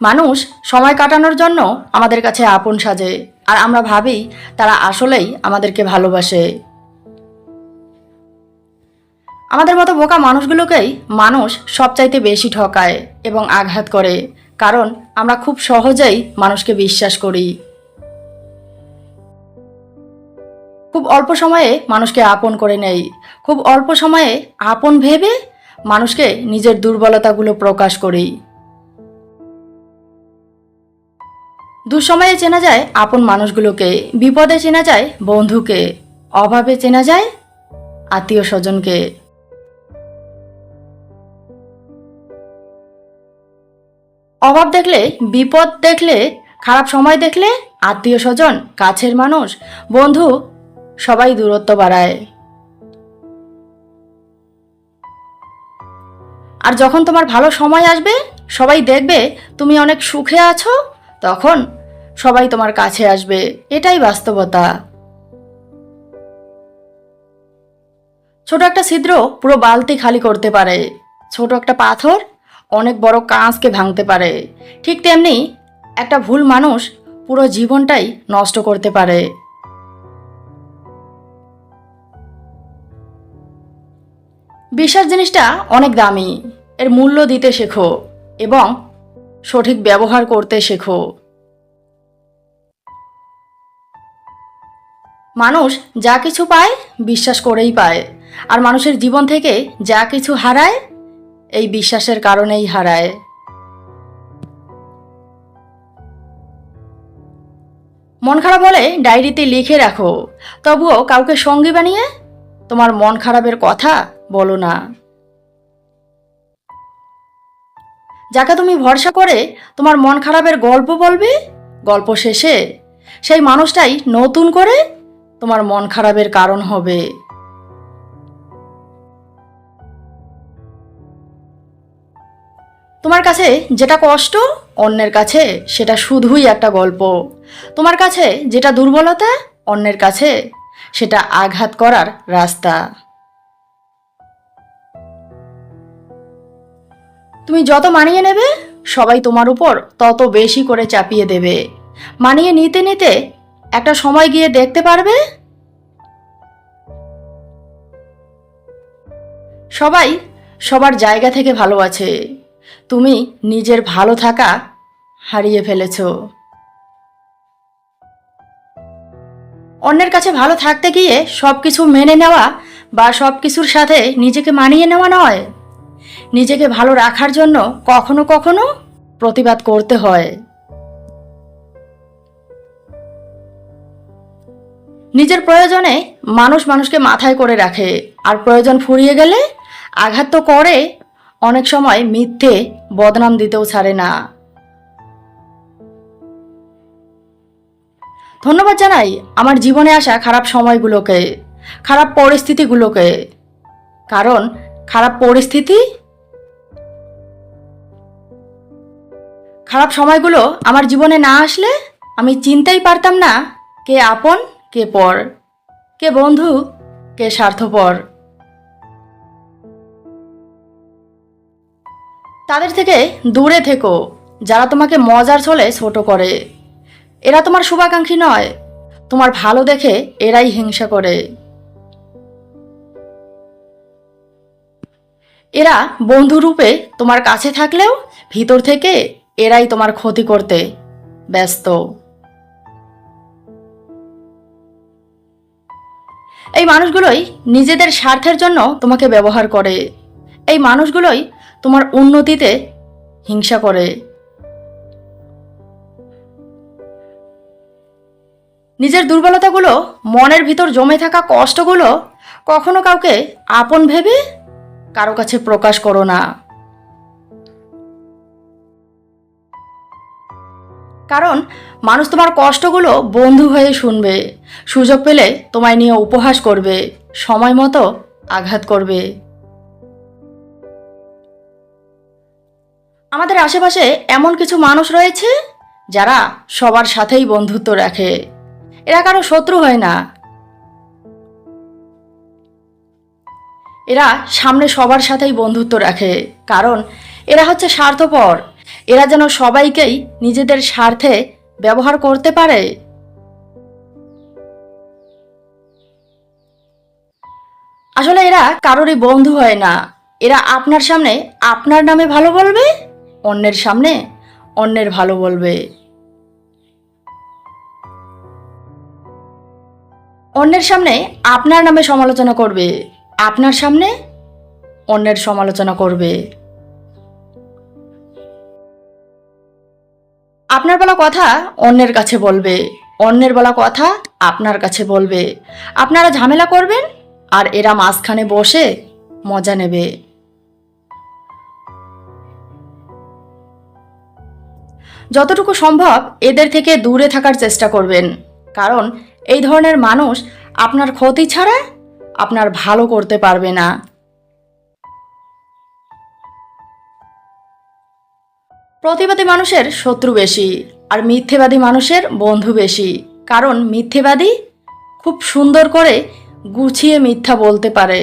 মানুষ সময় কাটানোর জন্য আমাদের কাছে আপন সাজে, আর আমরা ভাবি তারা আসলেই আমাদেরকে ভালোবাসে। আমাদের মতো বোকা মানুষগুলোকেই মানুষ সবচাইতে বেশি ঠকায় এবং আঘাত করে, কারণ আমরা খুব সহজেই মানুষকে বিশ্বাস করি। খুব অল্প সময়ে মানুষকে আপন করে নেই, খুব অল্প সময়ে আপন ভেবে মানুষকে নিজের দুর্বলতাগুলো প্রকাশ করি। দুঃসময়ে চেনা যায় আপন মানুষগুলোকে, বিপদে চেনা যায় বন্ধুকে, অভাবে চেনা যায় আত্মীয় স্বজনকে। অভাব দেখলে, বিপদ দেখলে, খারাপ সময় দেখলে আত্মীয় স্বজন, কাছের মানুষ, বন্ধু সবাই দূরত্ব বাড়ায়। আর যখন তোমার ভালো সময় আসবে, সবাই দেখবে তুমি অনেক সুখে আছো, তখন সবাই তোমার কাছে আসবে। এটাই বাস্তবতা। ছোট একটা ছিদ্র পুরো বালতি খালি করতে পারে। ছোট একটা পাথর অনেক বড় কাঁচকে ভাঙতে পারে। ঠিক তেমনি একটা ভুল মানুষ পুরো জীবনটাই নষ্ট করতে পারে। বিশ্বাস জিনিসটা অনেক দামি। এর মূল্য দিতে শেখো এবং সঠিক ব্যবহার করতে শেখো। মানুষ যা কিছু পায় বিশ্বাস করেই পায়। আর মানুষের জীবন থেকে যা কিছু হারায়, এই বিশ্বাসের কারণেই হারায়। মন খারাপ হলে ডায়েরিতে লিখে রাখো। তবুও কাউকে সঙ্গী বানিয়ে তোমার মন খারাপের কথা বলো না। যাকে তুমি ভরসা করে তোমার মন খারাপের গল্প বলবে, গল্প শেষে সেই মানুষটাই নতুন করে তোমার মন খারাপের কারণ হবে। তোমার কাছে যেটা কষ্ট, অন্যের কাছে সেটা শুধুই একটা গল্প। তোমার কাছে যেটা দুর্বলতা, অন্যের কাছে সেটা আঘাত করার রাস্তা। তুমি যত মানিয়ে নেবে, সবাই তোমার উপর তত বেশি করে চাপিয়ে দেবে। মানিয়ে নিতে নিতে একটা সময় গিয়ে দেখতে পারবে? সবাই সবার জায়গা থেকে ভালো আছে। তুমি নিজের ভালো থাকা হারিয়ে ফেলেছ। অন্যের কাছে ভালো থাকতে গিয়ে সব কিছু মেনে নেওয়া বা সব কিছুর সাথে নিজেকে মানিয়ে নেওয়া নয়। নিজেকে ভালো রাখার জন্য কখনো কখনো প্রতিবাদ করতে হয়। নিজের প্রয়োজনে মানুষ মানুষকে মাথায় করে রাখে। আর প্রয়োজন ফুরিয়ে গেলে আঘাত তো করে, অনেক সময় মিথ্যে বদনাম দিতেও ছাড়ে না। ধন্যবাদ জানাই আমার জীবনে আসা খারাপ সময়গুলোকে, খারাপ পরিস্থিতিগুলোকে। কারণ খারাপ পরিস্থিতি, খারাপ সময়গুলো আমার জীবনে না আসলে আমি চিনতেই পারতাম না কে আপন কে পর, কে বন্ধু, কে স্বার্থপর। তাদের থেকে দূরে থেকো, যারা তোমাকে মজার ছলে ছোট করে। এরা তোমার শুভাকাঙ্ক্ষী নয়, তোমার ভালো দেখে এরাই হিংসা করে। এরা বন্ধুরূপে তোমার কাছে থাকলেও ভিতর থেকে এরাই তোমার ক্ষতি করতে ব্যস্ত। এই মানুষগুলোই নিজেদের স্বার্থের জন্য তোমাকে ব্যবহার করে। এই মানুষগুলোই তোমার উন্নতিতে হিংসা করে। নিজের দুর্বলতাগুলো মনের ভিতর জমে থাকা কষ্টগুলো কখনো কাউকে আপন ভেবে কারও কাছে প্রকাশ করো না। কারণ মানুষ তোমার কষ্টগুলো বন্ধু হয়ে শুনবে, সুযোগ পেলে তোমায় নিয়ে উপহাস করবে, সময় মতো আঘাত করবে। আমাদের আশেপাশে এমন কিছু মানুষ রয়েছে যারা সবার সাথেই বন্ধুত্ব রাখে। এরা কারও শত্রু হয় না। এরা সামনে সবার সাথেই বন্ধুত্ব রাখে, কারণ এরা হচ্ছে স্বার্থপর। এরা যেন সবাইকেই নিজেদের স্বার্থে ব্যবহার করতে পারে। আসলে এরা কারোরই বন্ধু হয় না। এরা আপনার সামনে আপনার নামে ভালো বলবে, অন্যের সামনে অন্যের ভালো বলবে। অন্যের সামনে আপনার নামে সমালোচনা করবে, আপনার সামনে অন্যের সমালোচনা করবে। আপনার বলা কথা অন্যের কাছে বলবে, অন্যের বলা কথা আপনার কাছে বলবে। আপনারা ঝামেলা করবেন আর এরা মাঝখানে বসে মজা নেবে। যতটুকু সম্ভব এদের থেকে দূরে থাকার চেষ্টা করবেন, কারণ এই ধরনের মানুষ আপনার ক্ষতি ছাড়া আপনার ভালো করতে পারবে না। প্রতিবাদী মানুষের শত্রু বেশি আর মিথ্যেবাদী মানুষের বন্ধু বেশি। কারণ মিথ্যেবাদী খুব সুন্দর করে গুছিয়ে মিথ্যা বলতে পারে।